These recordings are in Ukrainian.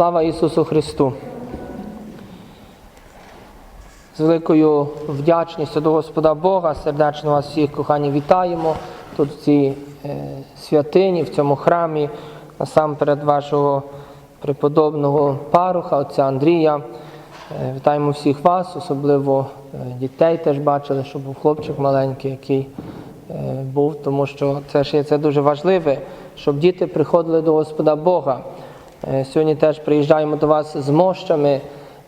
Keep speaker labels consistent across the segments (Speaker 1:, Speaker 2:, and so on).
Speaker 1: Слава Ісусу Христу! З великою вдячністю до Господа Бога сердечно вас всіх, кохані, вітаємо тут в цій е, святині, в цьому храмі, насамперед вашого преподобного паруха, отця Андрія. Е, Вітаємо всіх вас, особливо е, дітей теж бачили, що був хлопчик маленький, який був, тому що це ж є це дуже важливе, щоб діти приходили до Господа Бога. Е, Сьогодні теж приїжджаємо до вас з мощами,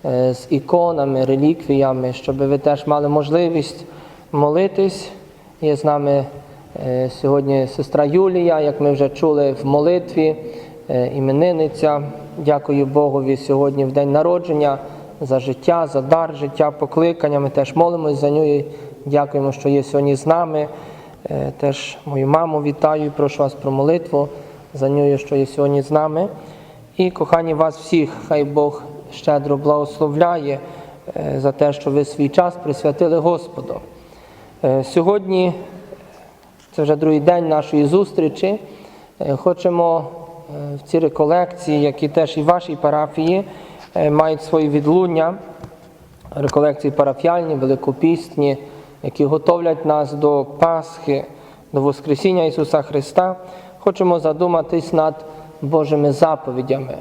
Speaker 1: е, з іконами, реліквіями, щоб ви теж мали можливість молитись. Є з нами е, сьогодні сестра Юлія, як ми вже чули в молитві, іменинниця. Дякую Богові сьогодні в день народження за життя, за дар життя, покликання. Ми теж молимось за нею. Дякуємо, що є сьогодні з нами. Теж мою маму вітаю і прошу вас про молитву за нею, що є сьогодні з нами. І кохані вас всіх, хай Бог щедро благословляє е, за те, що ви свій час присвятили Господу. Е, Сьогодні, це вже другий день нашої зустрічі, е, хочемо е, в ці реколекції, які теж і в вашій парафії е, мають свої відлуння, реколекції парафіальні, великопістні, які готовлять нас до Пасхи, до Воскресіння Ісуса Христа, хочемо задуматись над Божими заповідями.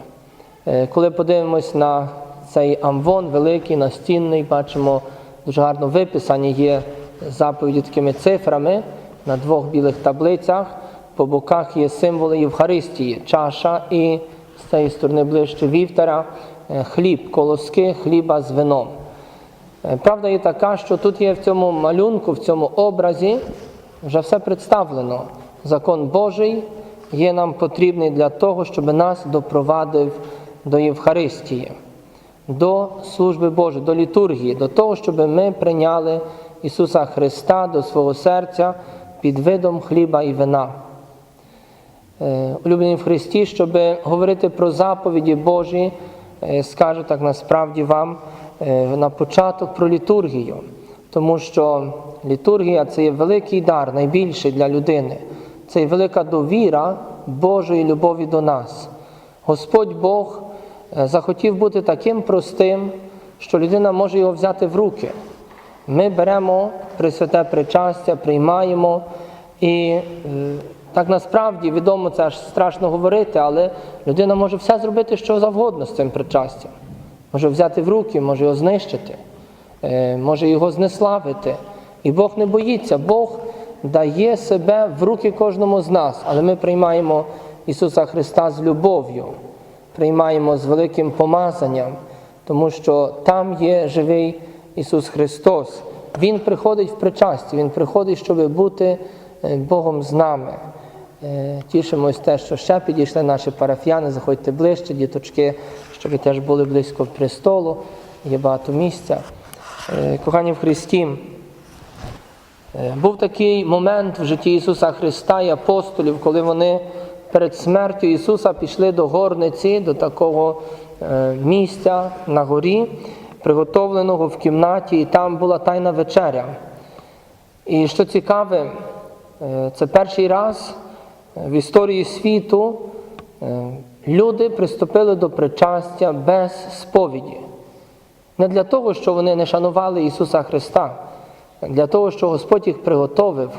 Speaker 1: Е, Коли подивимось на цей амвон великий, настінний, бачимо дуже гарно виписані є заповіді такими цифрами на двох білих таблицях. По боках є символи Євхаристії, чаша і з цієї сторони ближче вівтара, е, хліб, колоски хліба з вином. Е, Правда є така, що тут є в цьому малюнку, в цьому образі вже все представлено. Закон Божий є нам потрібний для того, щоб нас допровадив до Євхаристії, до служби Божої, до літургії, до того, щоб ми прийняли Ісуса Христа до свого серця під видом хліба і вина. Е, Улюблені в Христі, щоб говорити про заповіді Божі, е, скажу так насправді вам е, на початок про літургію, тому що літургія це є великий дар, найбільший для людини. Це велика довіра Божої любові до нас. Господь Бог е, захотів бути таким простим, що людина може його взяти в руки. Ми беремо Пресвяте причастя, приймаємо і е, так насправді відомо це аж страшно говорити, але людина може все зробити, що завгодно з цим причастям. Може взяти в руки, може його знищити, е, може його знеславити. І Бог не боїться, Бог дає себе в руки кожному з нас, але ми приймаємо Ісуса Христа з любов'ю, приймаємо з великим помазанням, тому що там є живий Ісус Христос. Він приходить в причасті, Він приходить, щоб бути е, Богом з нами. Е, Тішимось те, що ще підійшли наші парафіяни, заходьте ближче, діточки, щоб теж були близько престолу, є багато місця. Е, Кохані в Христі, був такий момент в житті Ісуса Христа і апостолів, коли вони перед смертю Ісуса пішли до горниці, до такого е, місця на горі, приготовленого в кімнаті, і там була тайна вечеря. І що цікаве, е, це перший раз в історії світу е, люди приступили до причастя без сповіді. Не для того, що вони не шанували Ісуса Христа, для того, що Господь їх приготовив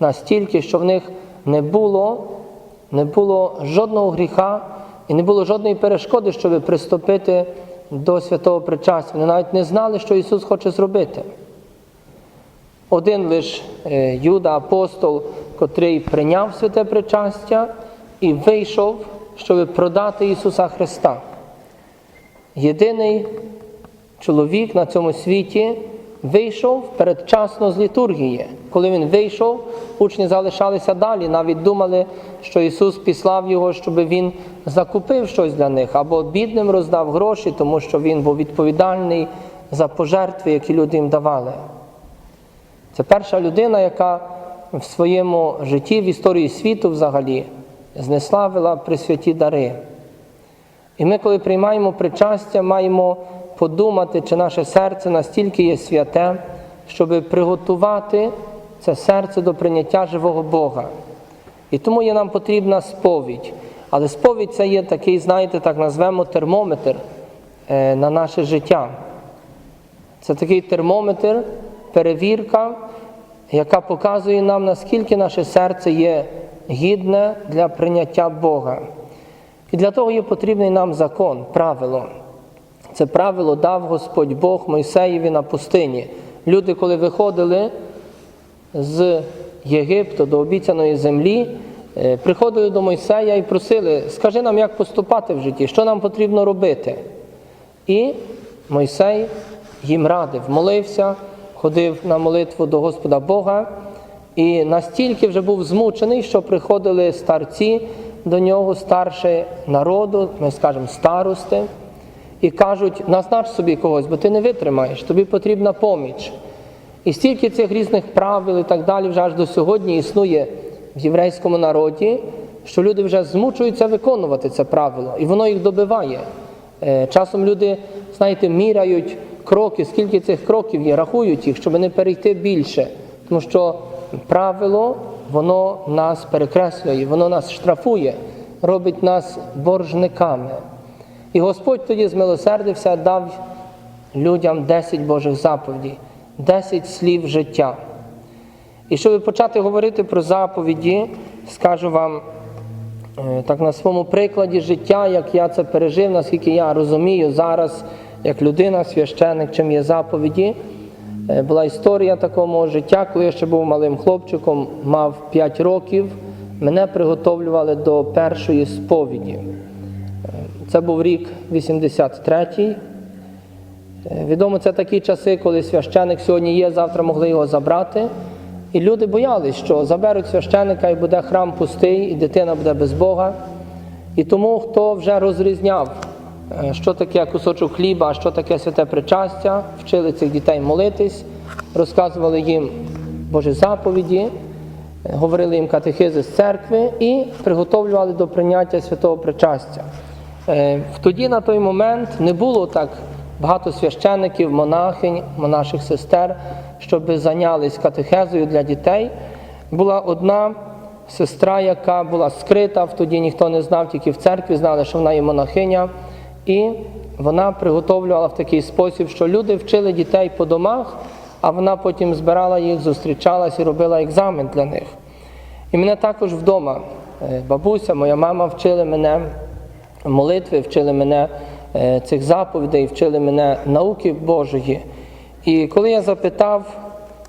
Speaker 1: настільки, що в них не було, не було жодного гріха і не було жодної перешкоди, щоб приступити до святого причастя. Вони навіть не знали, що Ісус хоче зробити. Один лиш е, Юда, апостол, котрий прийняв святе причастя і вийшов, щоб продати Ісуса Христа. Єдиний чоловік на цьому світі вийшов передчасно з літургії. Коли він вийшов, учні залишалися далі, навіть думали, що Ісус післав його, щоб він закупив щось для них, або бідним роздав гроші, тому що він був відповідальний за пожертви, які люди їм давали. Це перша людина, яка в своєму житті, в історії світу взагалі, знеславила присвяті дари. І ми, коли приймаємо причастя, маємо подумати, чи наше серце настільки є святе, щоб приготувати це серце до прийняття живого Бога. І тому є нам потрібна сповідь. Але сповідь це є такий, знаєте, так назвемо термометр е, на наше життя. Це такий термометр, перевірка, яка показує нам, наскільки наше серце є гідне для прийняття Бога. І для того є потрібний нам закон, правило. Це правило дав Господь Бог Мойсеєві на пустині. Люди, коли виходили з Єгипту до обіцяної землі, е, приходили до Мойсея і просили, скажи нам, як поступати в житті, що нам потрібно робити. І Мойсей їм радив, молився, ходив на молитву до Господа Бога, і настільки вже був змучений, що приходили старці до нього, старші народу, ми скажемо старости, і кажуть, назнач собі когось, бо ти не витримаєш, тобі потрібна поміч. І стільки цих різних правил і так далі вже аж до сьогодні існує в єврейському народі, що люди вже змучуються виконувати це правило, і воно їх добиває. Е, Часом люди, знаєте, міряють кроки, скільки цих кроків є, рахують їх, щоб не перейти більше. Тому що правило, воно нас перекреслює, воно нас штрафує, робить нас боржниками. І Господь тоді змилосердився, дав людям 10 Божих заповідей, 10 слів життя. І щоб почати говорити про заповіді, скажу вам е, так на своєму прикладі життя, як я це пережив, наскільки я розумію зараз, як людина, священик, чим є заповіді. Е, Була історія такого життя, коли я ще був малим хлопчиком, мав 5 років, мене приготовлювали до першої сповіді. Це був рік 83-й. Е, Відомо, це такі часи, коли священик сьогодні є, завтра могли його забрати. І люди боялись, що заберуть священика і буде храм пустий, і дитина буде без Бога. І тому, хто вже розрізняв, е, що таке кусочок хліба, а що таке святе причастя, вчили цих дітей молитись, розказували їм Божі заповіді, е, говорили їм катехизи з церкви і приготовлювали до прийняття святого причастя. Е, Тоді на той момент не було так багато священиків, монахинь, монаших сестер, щоб зайнялись катехезою для дітей. Була одна сестра, яка була скрита, тоді ніхто не знав, тільки в церкві знали, що вона є монахиня. І вона приготовлювала в такий спосіб, що люди вчили дітей по домах, а вона потім збирала їх, зустрічалась і робила екзамен для них. І мене також вдома, е, бабуся, моя мама вчили мене молитви, вчили мене е, цих заповідей, вчили мене науки Божої. І коли я запитав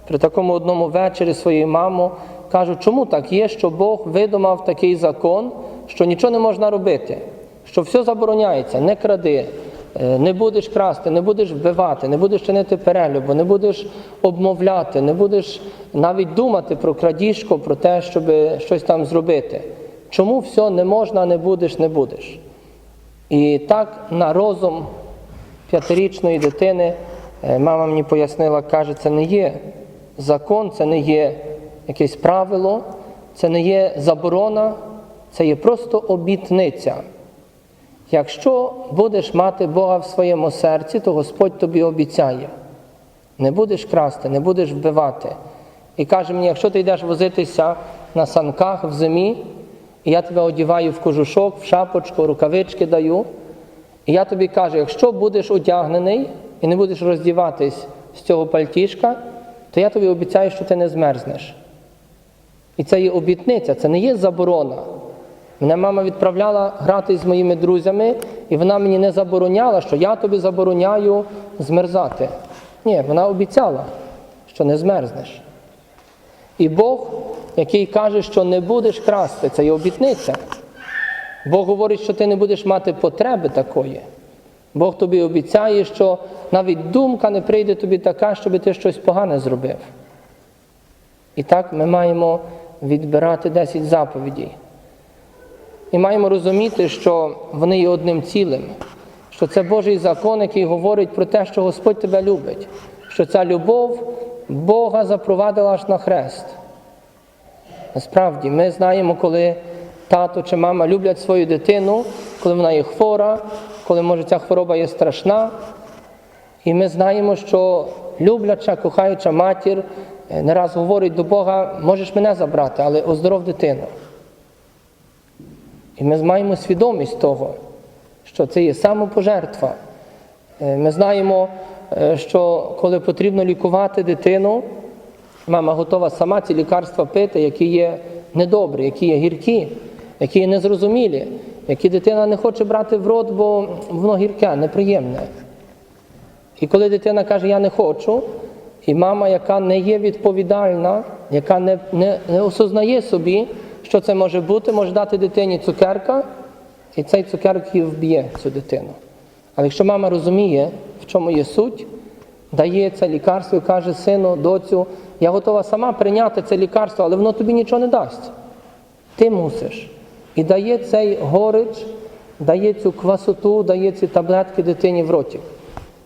Speaker 1: при такому одному вечорі своєї маму, кажу, чому так є, що Бог видумав такий закон, що нічого не можна робити, що все забороняється, не кради, е, не будеш красти, не будеш вбивати, не будеш чинити перелюбу, не будеш обмовляти, не будеш навіть думати про крадіжку, про те, щоб щось там зробити. Чому все не можна, не будеш, не будеш? І так на розум п'ятирічної дитини е, мама мені пояснила, каже, це не є закон, це не є якесь правило, це не є заборона, це є просто обітниця. Якщо будеш мати Бога в своєму серці, то Господь тобі обіцяє. Не будеш красти, не будеш вбивати. І каже мені, якщо ти йдеш возитися на санках в зимі, і я тебе одіваю в кожушок, в шапочку, рукавички даю. І я тобі кажу, якщо будеш одягнений і не будеш роздіватись з цього пальтішка, то я тобі обіцяю, що ти не змерзнеш. І це є обітниця, це не є заборона. Мене мама відправляла грати з моїми друзями, і вона мені не забороняла, що я тобі забороняю змерзати. Ні, вона обіцяла, що не змерзнеш. І Бог, який каже, що не будеш красти, це є обітниця. Бог говорить, що ти не будеш мати потреби такої. Бог тобі обіцяє, що навіть думка не прийде тобі така, щоб ти щось погане зробив. І так ми маємо відбирати 10 заповідей. І маємо розуміти, що вони є одним цілим, що це Божий закон, який говорить про те, що Господь тебе любить, що ця любов Бога запровадила аж на хрест. Насправді, ми знаємо, коли тато чи мама люблять свою дитину, коли вона є хвора, коли може ця хвороба є страшна. І ми знаємо, що любляча, кохаюча матір е, не раз говорить до Бога, можеш мене забрати, але оздоров дитину. І ми маємо свідомість того, що це є самопожертва. Е, Ми знаємо, що коли потрібно лікувати дитину, мама готова сама ці лікарства пити, які є недобрі, які є гіркі, які є незрозумілі, які дитина не хоче брати в рот, бо воно гірке, неприємне. І коли дитина каже, я не хочу, і мама, яка не є відповідальна, яка не, не, не осознає собі, що це може бути, може дати дитині цукерка, і цей цукерок її вб'є цю дитину. Але якщо мама розуміє, в чому є суть, дає це лікарство і каже, сину, доцю, я готова сама прийняти це лікарство, але воно тобі нічого не дасть. Ти мусиш. І дає цей горич, дає цю квасоту, дає ці таблетки дитині в роті.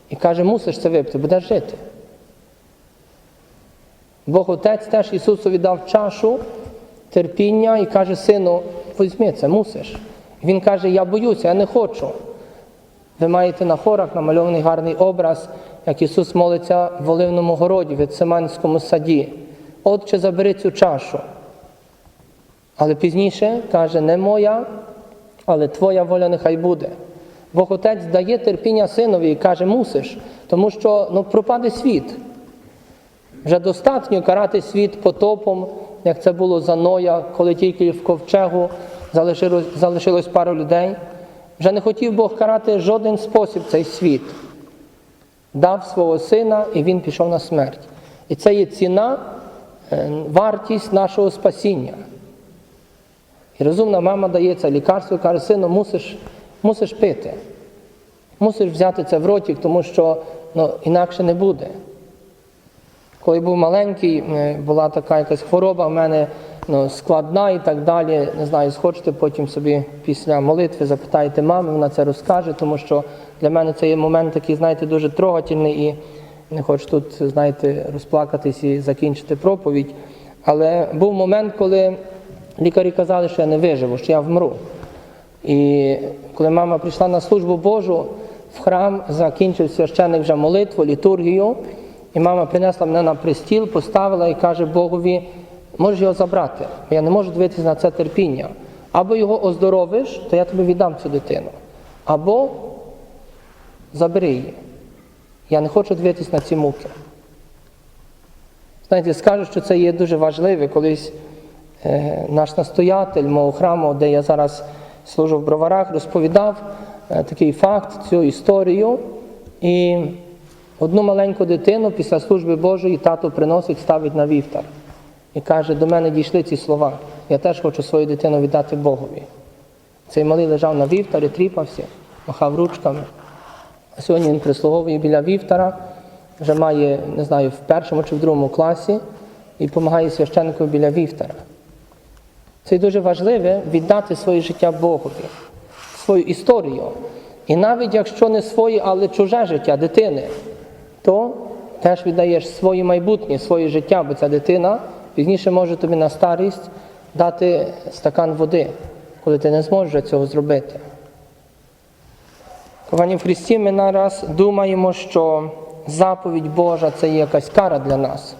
Speaker 1: І каже, мусиш це випити, будеш жити. Бог Отець теж Ісусові дав чашу терпіння і каже, сину, візьми це, мусиш. Він каже, я боюся, я не хочу. Ви маєте на хорах намальований гарний образ, як Ісус молиться в Оливному городі, в Гециманському саді. Отче, забери цю чашу. Але пізніше каже, не моя, але твоя воля нехай буде. Бог Отець дає терпіння синові і каже, мусиш, тому що ну, пропаде світ. Вже достатньо карати світ потопом, як це було за Ноя, коли тільки в ковчегу залишилось, залишилось пару людей. Вже не хотів Бог карати жоден спосіб цей світ. Дав свого сина і він пішов на смерть. І це є ціна, е, вартість нашого спасіння. І розумна мама дає це лікарство і каже, сину, мусиш, мусиш пити. Мусиш взяти це в ротик, тому що ну, інакше не буде. Коли був маленький, е, була така якась хвороба в мене ну, складна і так далі. Не знаю, схочете, потім собі після молитви запитаєте мами, вона це розкаже, тому що для мене це є момент такий, знаєте, дуже трогательний і не хочу тут, знаєте, розплакатись і закінчити проповідь. Але був момент, коли лікарі казали, що я не виживу, що я вмру. І коли мама прийшла на службу Божу в храм, закінчив священник вже молитву, літургію, і мама принесла мене на пристіл, поставила і каже Богові, можеш його забрати, я не можу дивитися на це терпіння. Або його оздоровиш, то я тобі віддам цю дитину. Або забери її. Я не хочу дивитися на ці муки. Знаєте, скажу, що це є дуже важливе. Колись е, наш настоятель мого храму, де я зараз служу в броварах, розповідав е, такий факт, цю історію. І одну маленьку дитину після служби Божої тато приносить, ставить на вівтар. І каже, до мене дійшли ці слова. Я теж хочу свою дитину віддати Богові. Цей малий лежав на вівтарі, тріпався, махав ручками. А сьогодні він прислуговує біля вівтара, вже має, не знаю, в першому чи в другому класі і допомагає священнику біля вівтара. Це дуже важливе віддати своє життя Богові, свою історію. І навіть якщо не своє, але чуже життя дитини, то теж віддаєш своє майбутнє, своє життя, бо ця дитина пізніше може тобі на старість дати стакан води, коли ти не зможеш цього зробити. Кохані в Христі, ми нараз думаємо, що заповідь Божа це є якась кара для нас,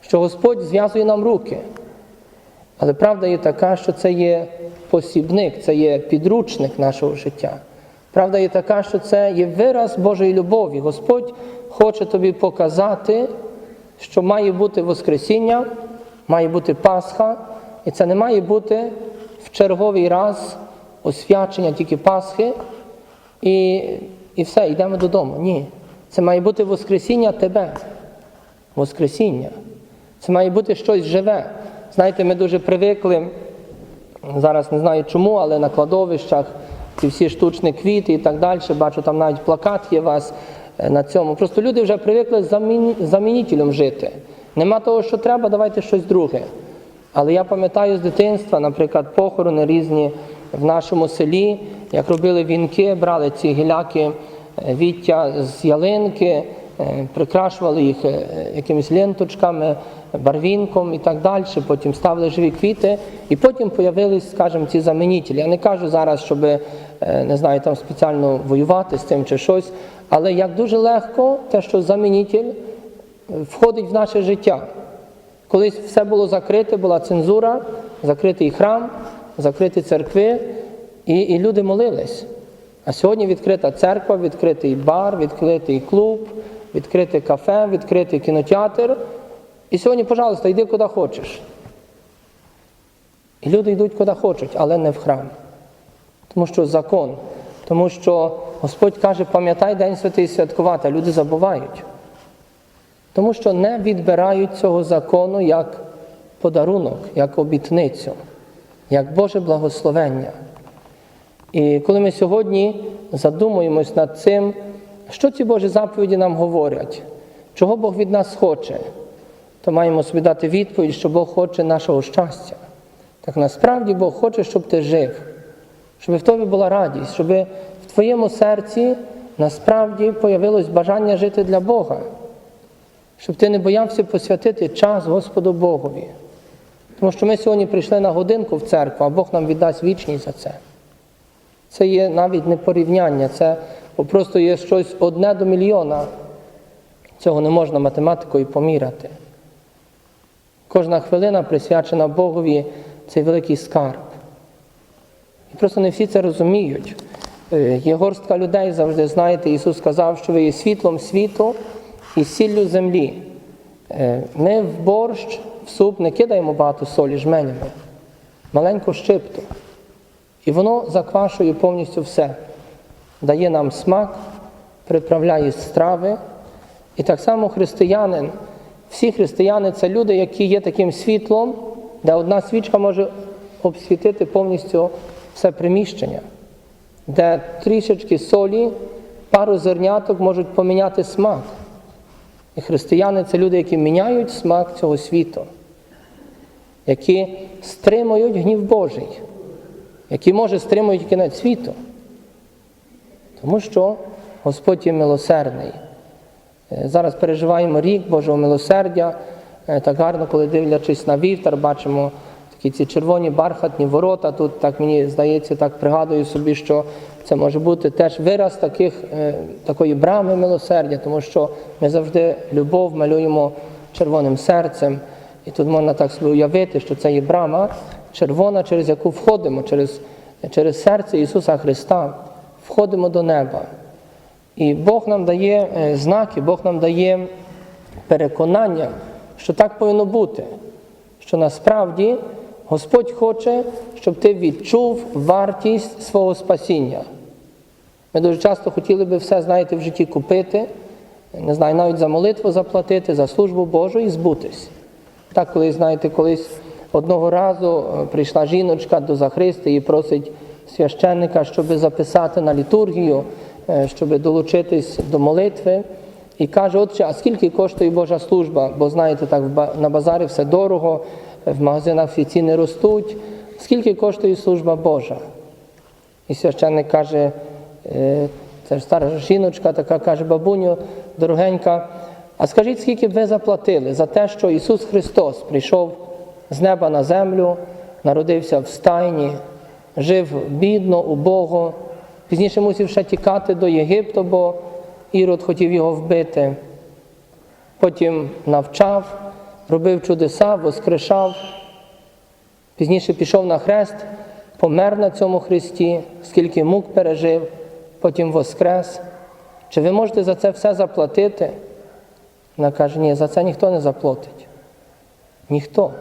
Speaker 1: що Господь зв'язує нам руки. Але правда є така, що це є посібник, це є підручник нашого життя. Правда є така, що це є вираз Божої любові. Господь хоче тобі показати, що має бути Воскресіння, має бути Пасха, і це не має бути в черговий раз освячення тільки Пасхи, і, і все, йдемо додому. Ні. Це має бути Воскресіння тебе. Воскресіння. Це має бути щось живе. Знаєте, ми дуже привикли, зараз не знаю чому, але на кладовищах ці всі штучні квіти і так далі. Бачу, там навіть плакат є у вас на цьому. Просто люди вже привикли замін... замінителем жити. Нема того, що треба, давайте щось друге. Але я пам'ятаю з дитинства, наприклад, похорони різні в нашому селі, як робили вінки, брали ці гіляки е, віття з ялинки, е, прикрашували їх е, якимись ленточками, барвінком і так далі. Потім ставили живі квіти, і потім з'явились, скажімо, ці замінителі. Я не кажу зараз, щоб е, не знаю, там спеціально воювати з цим чи щось, але як дуже легко те, що замінитель е, входить в наше життя. Колись все було закрите, була цензура, закритий храм, закриті церкви, і, і люди молились. А сьогодні відкрита церква, відкритий бар, відкритий клуб, відкрите кафе, відкритий кінотеатр. І сьогодні, пожалуйста, йди куди хочеш. І люди йдуть куди хочуть, але не в храм. Тому що закон, тому що Господь каже, пам'ятай День святий святкувати, а люди забувають. Тому що не відбирають цього закону як подарунок, як обітницю, як Боже благословення. І коли ми сьогодні задумуємось над цим, що ці Божі заповіді нам говорять, чого Бог від нас хоче, то маємо собі дати відповідь, що Бог хоче нашого щастя. Так насправді Бог хоче, щоб ти жив, щоб в тобі була радість, щоб в твоєму серці насправді появилось бажання жити для Бога, щоб ти не боявся посвятити час Господу Богові. Тому що ми сьогодні прийшли на годинку в церкву, а Бог нам віддасть вічність за це. Це є навіть не порівняння, це просто є щось одне до мільйона. Цього не можна математикою поміряти. Кожна хвилина присвячена Богові цей великий скарб. І просто не всі це розуміють. Е, Є горстка людей завжди, знаєте, Ісус сказав, що ви є світлом світу і сіллю землі. Е, Ми в борщ, в суп не кидаємо багато солі жменями, маленьку щипту. І воно заквашує повністю все. Дає нам смак, приправляє страви. І так само християнин, всі християни це люди, які є таким світлом, де одна свічка може обсвітити повністю все приміщення, де трішечки солі, пару зерняток можуть поміняти смак. І християни це люди, які міняють смак цього світу, які стримують гнів Божий, які, може, стримують кінець світу. Тому що Господь є милосердний. Е, Зараз переживаємо рік Божого милосердя. Е, Так гарно, коли дивлячись на вівтар, бачимо такі ці червоні бархатні ворота. Тут так мені здається, так пригадую собі, що це може бути теж вираз таких, е, такої брами милосердя, тому що ми завжди любов малюємо червоним серцем. І тут можна так собі уявити, що це є брама червона, через яку входимо, через, через серце Ісуса Христа, входимо до неба. І Бог нам дає е, знаки, Бог нам дає переконання, що так повинно бути. Що насправді Господь хоче, щоб ти відчув вартість свого спасіння. Ми дуже часто хотіли би все, знаєте, в житті купити, не знаю, навіть за молитву заплатити, за службу Божу і збутись. Так, коли, знаєте, колись одного разу е, прийшла жіночка до Захристи і просить священника, щоб записати на літургію, е, щоб долучитись до молитви. І каже, отче, а скільки коштує Божа служба? Бо знаєте, так на базарі все дорого, в магазинах всі ціни ростуть. Скільки коштує служба Божа? І священник каже, е, це ж стара жіночка, така каже, бабуню, дорогенька, а скажіть, скільки б ви заплатили за те, що Ісус Христос прийшов з неба на землю, народився в стайні, жив бідно, убого, пізніше мусив ще тікати до Єгипту, бо Ірод хотів його вбити. Потім навчав, робив чудеса, воскрешав. Пізніше пішов на хрест, помер на цьому хресті, скільки мук пережив, потім воскрес. Чи ви можете за це все заплатити? Вона каже, ні, за це ніхто не заплатить. Ніхто.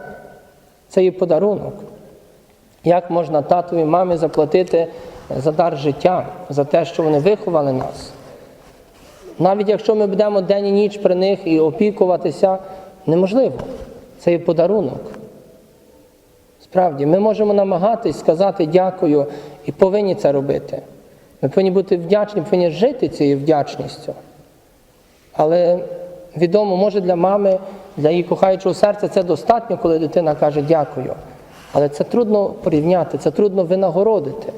Speaker 1: Це є подарунок. Як можна татові мамі заплатити за дар життя, за те, що вони виховали нас? Навіть якщо ми будемо день і ніч при них і опікуватися, неможливо. Це є подарунок. Справді, ми можемо намагатись сказати дякую і повинні це робити. Ми повинні бути вдячні, повинні жити цією вдячністю. Але відомо, може для мами, для її кохаючого серця це достатньо, коли дитина каже дякую. Але це трудно порівняти, це трудно винагородити.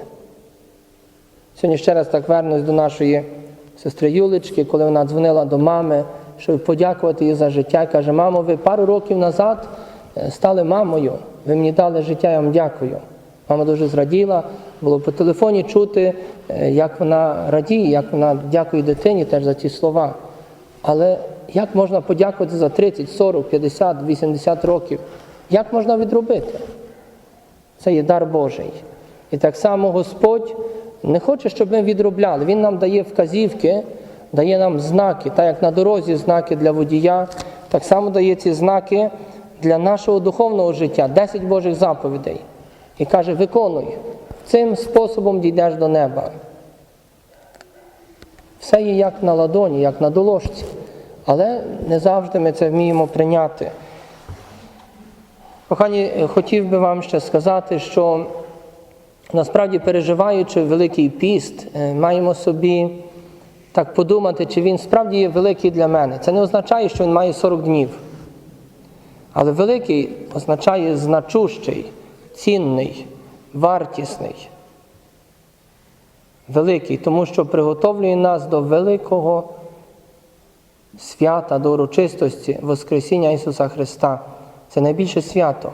Speaker 1: Сьогодні ще раз так вернусь до нашої сестри Юлечки, коли вона дзвонила до мами, щоб подякувати їй за життя. І Каже, мамо, ви пару років назад е, стали мамою, ви мені дали життя, я вам дякую. Мама дуже зраділа, було по телефоні чути, е, як вона радіє, як вона дякує дитині теж за ці слова. Але як можна подякувати за 30, 40, 50, 80 років? Як можна відробити? Це є дар Божий. І так само Господь не хоче, щоб ми відробляли. Він нам дає вказівки, дає нам знаки, так як на дорозі знаки для водія, так само дає ці знаки для нашого духовного життя, 10 Божих заповідей. І каже, виконуй, цим способом дійдеш до неба. Все є як на ладоні, як на доложці. Але не завжди ми це вміємо прийняти. Кохані, хотів би вам ще сказати, що насправді переживаючи Великий піст, е, маємо собі так подумати, чи він справді є великий для мене. Це не означає, що він має 40 днів. Але великий означає значущий, цінний, вартісний. Великий, тому що приготовлює нас до великого свята, до урочистості Воскресіння Ісуса Христа. Це найбільше свято.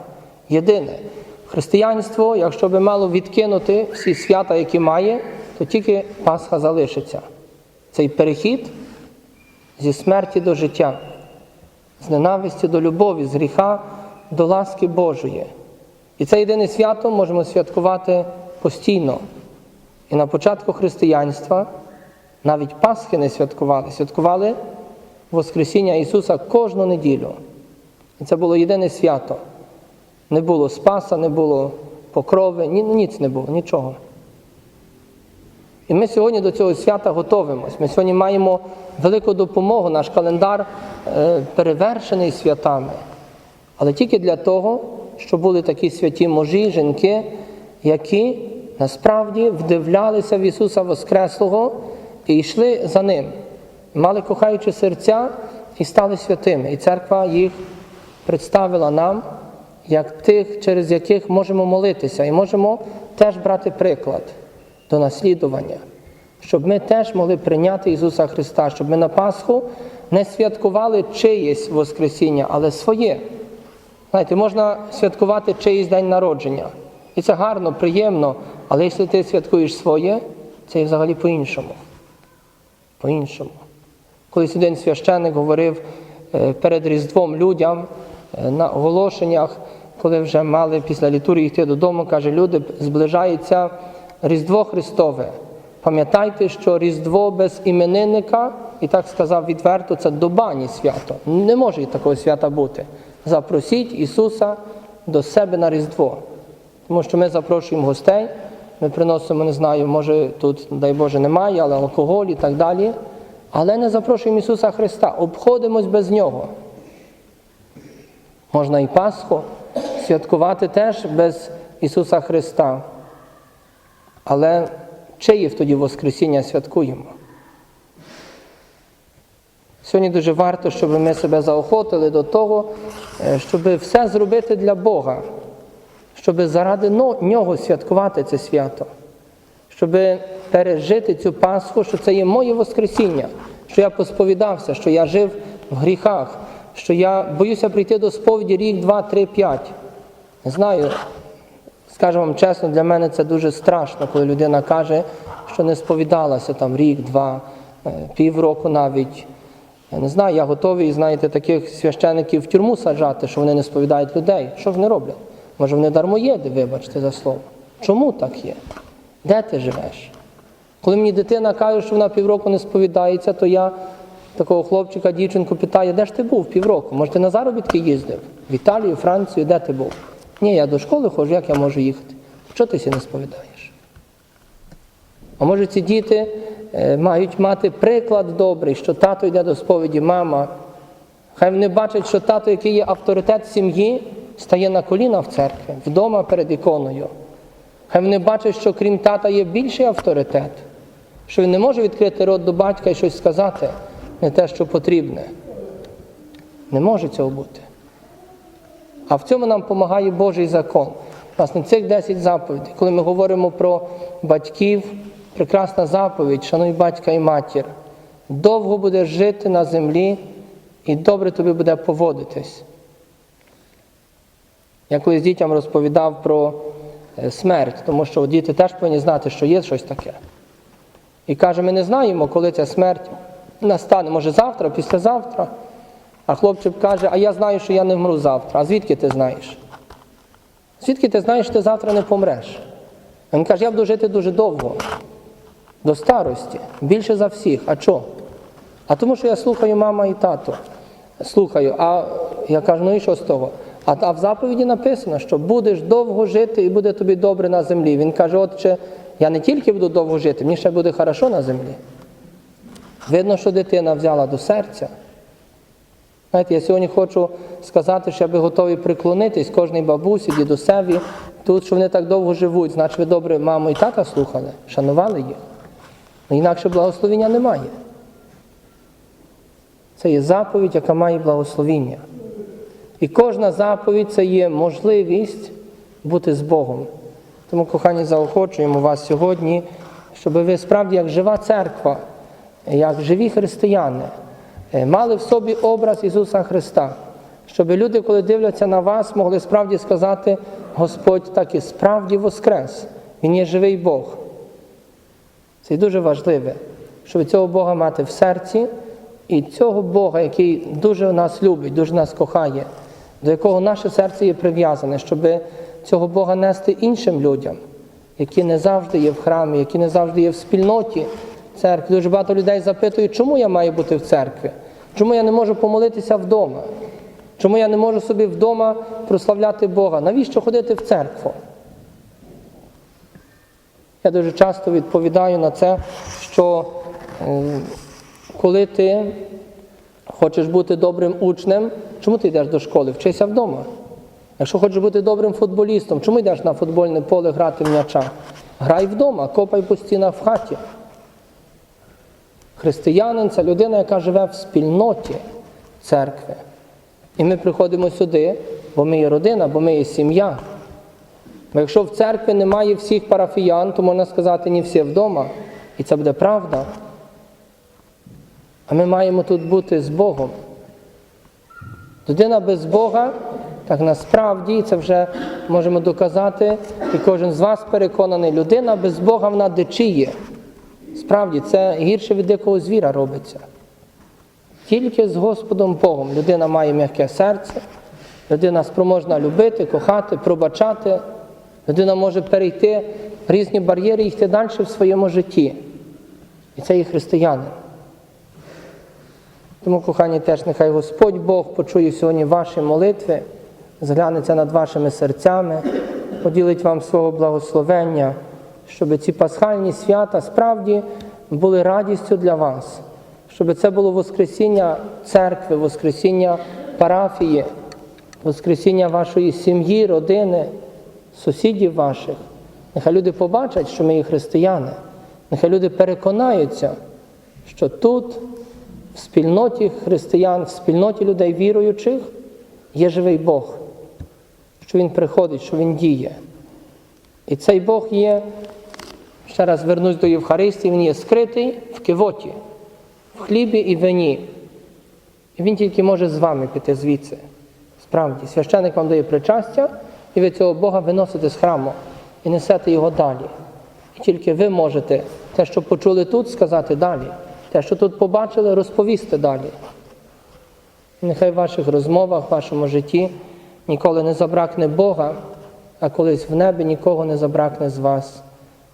Speaker 1: Єдине. Християнство, якщо би мало відкинути всі свята, які має, то тільки Пасха залишиться. Цей перехід зі смерті до життя, з ненависті до любові, з гріха до ласки Божої. І це єдине свято можемо святкувати постійно. І на початку християнства навіть Пасхи не святкували, святкували Воскресіння Ісуса кожну неділю. І це було єдине свято. Не було Спаса, не було покрови, ні, ніц не було, нічого. І ми сьогодні до цього свята готовимось. Ми сьогодні маємо велику допомогу, наш календар е, перевершений святами. Але тільки для того, щоб були такі святі мужі, жінки, які насправді вдивлялися в Ісуса Воскреслого і йшли за Ним. Мали кохаючі серця і стали святими. І церква їх представила нам як тих, через яких можемо молитися, і можемо теж брати приклад до наслідування, щоб ми теж могли прийняти Ісуса Христа, щоб ми на Пасху не святкували чиєсь Воскресіння, але своє. Знаєте, можна святкувати чиїсь день народження. І це гарно, приємно, але якщо ти святкуєш своє, це взагалі по-іншому. По-іншому. Колись один священник говорив е, перед Різдвом людям е, на оголошеннях, коли вже мали після літургії йти додому, каже, люди, зближається Різдво Христове. Пам'ятайте, що Різдво без іменинника, і так сказав відверто, це добані свято. Не може такого свята бути. Запросіть Ісуса до себе на Різдво. Тому що ми запрошуємо гостей, ми приносимо, не знаю, може тут, дай Боже, немає, але алкоголь і так далі. Але не запрошуємо Ісуса Христа, обходимось без Нього. Можна і Пасху святкувати теж без Ісуса Христа. Але чиє тоді Воскресіння святкуємо? Сьогодні дуже варто, щоб ми себе заохотили до того, е, щоб все зробити для Бога, щоб заради Нього святкувати це свято, щоб пережити цю Пасху, що це є моє Воскресіння, що я посповідався, що я жив в гріхах, що я боюся прийти до сповіді рік, два, три, п'ять. Не знаю, скажу вам чесно, для мене це дуже страшно, коли людина каже, що не сповідалася там рік, два, е, півроку навіть. Я не знаю, я готовий, знаєте, таких священиків в тюрму саджати, що вони не сповідають людей. Що вони роблять? Може, вони дармоєди, вибачте за слово. Чому так є? Де ти живеш? Коли мені дитина каже, що вона півроку не сповідається, то я такого хлопчика, дівчинку питаю, де ж ти був півроку? Може, ти на заробітки їздив? В Італію, Францію, де ти був? Ні, я до школи ходжу, як я можу їхати? Чого ти сі не сповідаєш? А може ці діти е, мають мати приклад добрий, що тато йде до сповіді, мама. Хай вони бачать, що тато, який є авторитет сім'ї, стає на коліна в церкві, вдома перед іконою. Хай вони бачать, що крім тата є більший авторитет, що він не може відкрити рот до батька і щось сказати, не те, що потрібне. Не може цього бути. А в цьому нам допомагає Божий закон. Власне, цих 10 заповідей, коли ми говоримо про батьків, прекрасна заповідь, шануй батька і матір. Довго будеш жити на землі і добре тобі буде поводитись. Я колись дітям розповідав про е, смерть, тому що діти теж повинні знати, що є щось таке. І каже, ми не знаємо, коли ця смерть настане, може завтра, післязавтра. А хлопчик каже, а я знаю, що я не вмру завтра. А звідки ти знаєш? Звідки ти знаєш, що ти завтра не помреш? Він каже, я буду жити дуже довго, до старості, більше за всіх. А чого? А тому, що я слухаю мама і тато. Слухаю, а я кажу, ну і що з того? А, а в заповіді написано, що будеш довго жити і буде тобі добре на землі. Він каже, отче, я не тільки буду довго жити, мені ще буде хорошо на землі. Видно, що дитина взяла до серця. Знаєте, я сьогодні хочу сказати, що я би готовий приклонитись кожній бабусі, дідусеві, тут, що вони так довго живуть, значить ви добре маму і тата слухали, шанували їх. Ну, інакше благословення немає. Це є заповідь, яка має благословіння. І кожна заповідь це є можливість бути з Богом. Тому, кохані, заохочуємо вас сьогодні, щоб ви справді, як жива церква, як живі християни, мали в собі образ Ісуса Христа, щоб люди, коли дивляться на вас, могли справді сказати, Господь так і справді воскрес, Він є живий Бог. Це дуже важливе, щоб цього Бога мати в серці, і цього Бога, який дуже нас любить, дуже нас кохає, до якого наше серце є прив'язане, щоб цього Бога нести іншим людям, які не завжди є в храмі, які не завжди є в спільноті церкви. Дуже багато людей запитують, чому я маю бути в церкві? Чому я не можу помолитися вдома? Чому я не можу собі вдома прославляти Бога? Навіщо ходити в церкву? Я дуже часто відповідаю на це, що коли ти хочеш бути добрим учнем, чому ти йдеш до школи? Вчися вдома. Якщо хочеш бути добрим футболістом, чому йдеш на футбольне поле грати в м'яча? Грай вдома, копай по стінах в хаті. Християнин це людина, яка живе в спільноті церкви. І ми приходимо сюди, бо ми є родина, бо ми є сім'я. Бо якщо в церкві немає всіх парафіян, то можна сказати, не всі вдома. І це буде правда. А ми маємо тут бути з Богом. Людина без Бога, так насправді, це вже можемо доказати, і кожен з вас переконаний, людина без Бога вона дичіє. Справді, це гірше від дикого звіра робиться. Тільки з Господом Богом людина має м'яке серце, людина спроможна любити, кохати, пробачати. Людина може перейти різні бар'єри і йти далі в своєму житті. І це є християнин. Тому, кохані, теж нехай Господь Бог почує сьогодні ваші молитви, зглянеться над вашими серцями, поділить вам свого благословення, щоб ці пасхальні свята справді були радістю для вас, щоб це було Воскресіння церкви, Воскресіння парафії, Воскресіння вашої сім'ї, родини, сусідів ваших. Нехай люди побачать, що ми є християни. Нехай люди переконаються, що тут, в спільноті християн, в спільноті людей віруючих, є живий Бог, що Він приходить, що Він діє. І цей Бог є, ще раз вернусь до Євхаристії, Він є скритий в кивоті, в хлібі і вині. І Він тільки може з вами піти звідси. Справді, священник вам дає причастя, і ви цього Бога виносите з храму і несете його далі. І тільки ви можете те, що почули тут, сказати далі. Те, що тут побачили, розповісти далі. Нехай в ваших розмовах, в вашому житті ніколи не забракне Бога, а колись в небі нікого не забракне з вас.